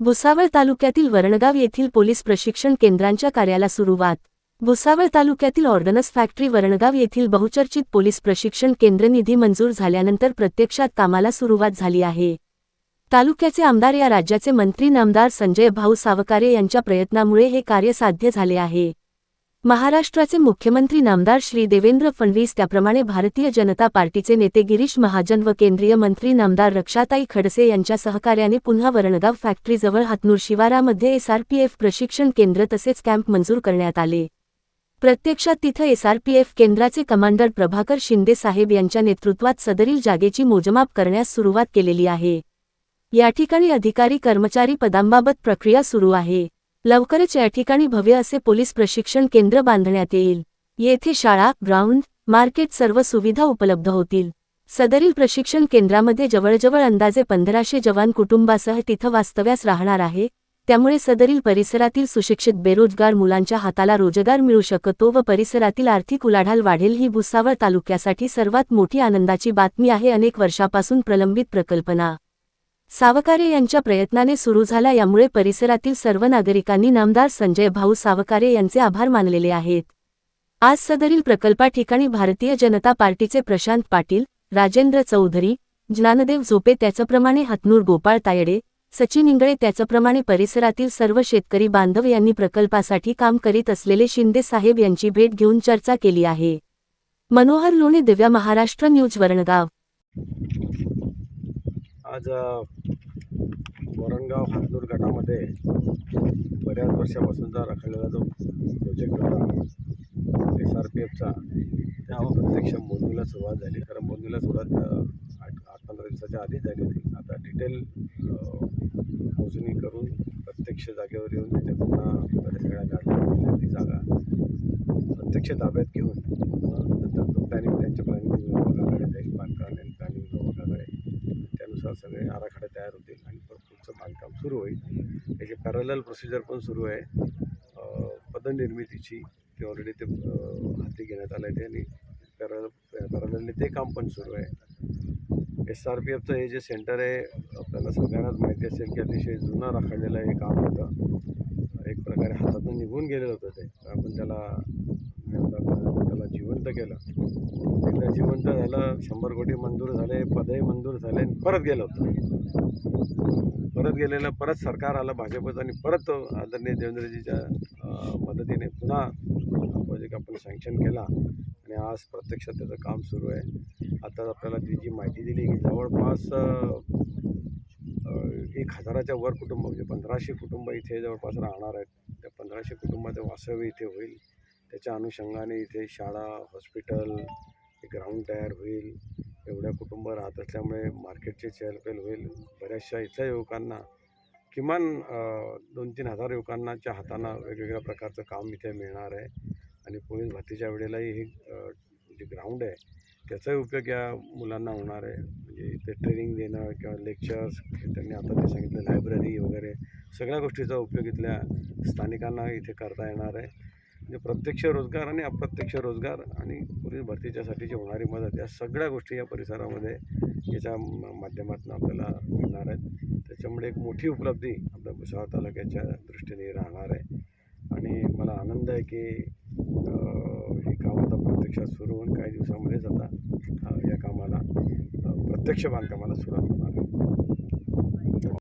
भुसावळ तालुक्यातील वरणगाव येथील पोलीस प्रशिक्षण केंद्रांच्या कार्याला सुरुवात. भुसावळ तालुक्यातील ऑर्डनन्स फॅक्टरी वरणगाव येथील बहुचर्चित पोलीस प्रशिक्षण केंद्र निधी मंजूर झाल्यानंतर प्रत्यक्षात कामाला सुरुवात झाली आहे. तालुक्याचे आमदार या राज्याचे मंत्री नामदार संजय भाऊ सावकारे यांच्या प्रयत्नामुळे हे कार्य साध्य झाले आहे. महाराष्ट्राचे मुख्यमंत्री नामदार श्री देवेंद्र फडणवीस त्याप्रमाणे भारतीय जनता पार्टीचे नेते गिरीश महाजन व केंद्रीय मंत्री नामदार रक्षाताई खडसे यांच्या सहकार्याने पुन्हा वरणगाव फॅक्टरीजवळ हातनूर शिवारामध्ये एसआरपीएफ प्रशिक्षण केंद्र तसेच कॅम्प मंजूर करण्यात आले. प्रत्यक्षात तिथं एसआरपीएफ केंद्राचे कमांडर प्रभाकर शिंदे साहेब यांच्या नेतृत्वात सदरील जागेची मोजमाप करण्यास सुरुवात केलेली आहे. या ठिकाणी अधिकारी कर्मचारी पदांबाबत प्रक्रिया सुरू आहे. लवकरच या ठिकाणी भव्य असे पोलीस प्रशिक्षण केंद्र बांधण्यात येईल. येथे शाळा ग्राउंड मार्केट सर्व सुविधा उपलब्ध होतील. सदरील प्रशिक्षण केंद्रामध्ये जवळजवळ अंदाजे पंधराशे जवान कुटुंबासह तिथं वास्तव्यास राहणार आहे. त्यामुळे सदरील परिसरातील सुशिक्षित बेरोजगार मुलांच्या हाताला रोजगार मिळू शकतो व परिसरातील आर्थिक उलाढाल वाढेल ही भुसावळ तालुक्यासाठी सर्वात मोठी आनंदाची बातमी आहे अनेक वर्षापासून प्रलंबित प्रकल्पना. सावकारे यांच्या प्रयत्नाने सुरू झाला यामुळे परिसरातील सर्व नागरिकांनी नामदार संजय भाऊ सावकारे यांचे आभार मानलेले आहेत. आज सदरील प्रकल्पा ठिकाणी भारतीय जनता पार्टीचे प्रशांत पाटील राजेंद्र चौधरी ज्ञानदेव झोपे त्याचप्रमाणे हतनूर गोपाळ तायडे सचिन इंगळे त्याचप्रमाणे परिसरातील सर्व शेतकरी बांधव यांनी प्रकल्पासाठी काम करीत असलेले शिंदे साहेब यांची भेट घेऊन चर्चा केली आहे. मनोहर लोणे दिव्या महाराष्ट्र न्यूज वरणगाव. आज वरणगाव हातनूर गटामध्ये बऱ्याच वर्षापासूनचा रखडलेला जो प्रोजेक्ट होता एस आर पी एफचा त्या प्रत्यक्ष मोजणीला सुरुवात झाली. खरं मोजणीला सुरुवात आठ आठ पंधरा दिवसाच्या आधीच झाली होती. आता डिटेल मोजणी करून प्रत्यक्ष जागेवर येऊन त्याच्या पुन्हा बऱ्याच सगळ्या गाड्या ती जागा प्रत्यक्ष ताब्यात घेऊन त्यानुसार सगळे आराखडे तयार होतील आणि परत पुढचं बांधकाम सुरू होईल. त्याची पॅरल प्रोसिजर पण सुरू आहे. पदनिर्मितीची ते ऑलरेडी ते हाती घेण्यात आलं आहे ते आणि पॅरल पॅरलने ते काम पण सुरू आहे. एस आर पी एफचं हे जे सेंटर आहे आपल्याला सगळ्यांनाच माहिती असेल की अतिशय जुनं राखडलेलं हे काम होतं. एक प्रकारे हातातून निघून गेलेलं होतं ते. आपण त्याला त्याला जिवंत केलं. एकदा जिवंत झालं शंभर कोटी मंजूर झाले पदही मंजूर झाले आणि परत गेलं होतं. परत गेलेलं परत सरकार आलं भाजपचं आणि परत आदरणीय देवेंद्रजीच्या मदतीने पुन्हा प्रोजेक्ट आपण सँक्शन केला. आणि आज प्रत्यक्षात त्याचं काम सुरू आहे. आता आपल्याला ती जी माहिती दिली की जवळपास एक हजाराच्या वर कुटुंब म्हणजे पंधराशे कुटुंब इथे जवळपास राहणार आहेत. त्या पंधराशे कुटुंबाचं वास्तव्य इथे होईल. त्याच्या अनुषंगाने इथे शाळा हॉस्पिटल ग्राउंड तयार होईल. एवढ्या कुटुंब राहत असल्यामुळे मार्केटची चहलपहल होईल. बऱ्याचशा इथल्या युवकांना किमान दोन तीन हजार युवकांनाच्या हातानं वेगवेगळ्या प्रकारचं काम इथे मिळणार आहे. आणि पोलीस भरतीच्या वेळेलाही हे जे ग्राउंड आहे त्याचाही उपयोग या मुलांना होणार आहे. म्हणजे इथे ट्रेनिंग देणं किंवा लेक्चर्स त्यांनी आता ते सांगितलं लायब्ररी वगैरे सगळ्या गोष्टीचा उपयोग इथल्या स्थानिकांना इथे करता येणार आहे. म्हणजे प्रत्यक्ष रोजगार आणि अप्रत्यक्ष रोजगार आणि पोलीस भरतीच्यासाठीची होणारी मदत या सगळ्या गोष्टी या परिसरामध्ये याच्या माध्यमातून आपल्याला मिळणार आहेत. त्याच्यामुळे एक मोठी उपलब्धी आपल्या भुसावळ तालुक्याच्या दृष्टीने राहणार आहे. आणि मला आनंद आहे की काम प्रत्यक्षात सुरू होऊन काही दिवसामध्येच आता या कामाला प्रत्यक्ष बांधकामाला सुरुवात होणार आहे.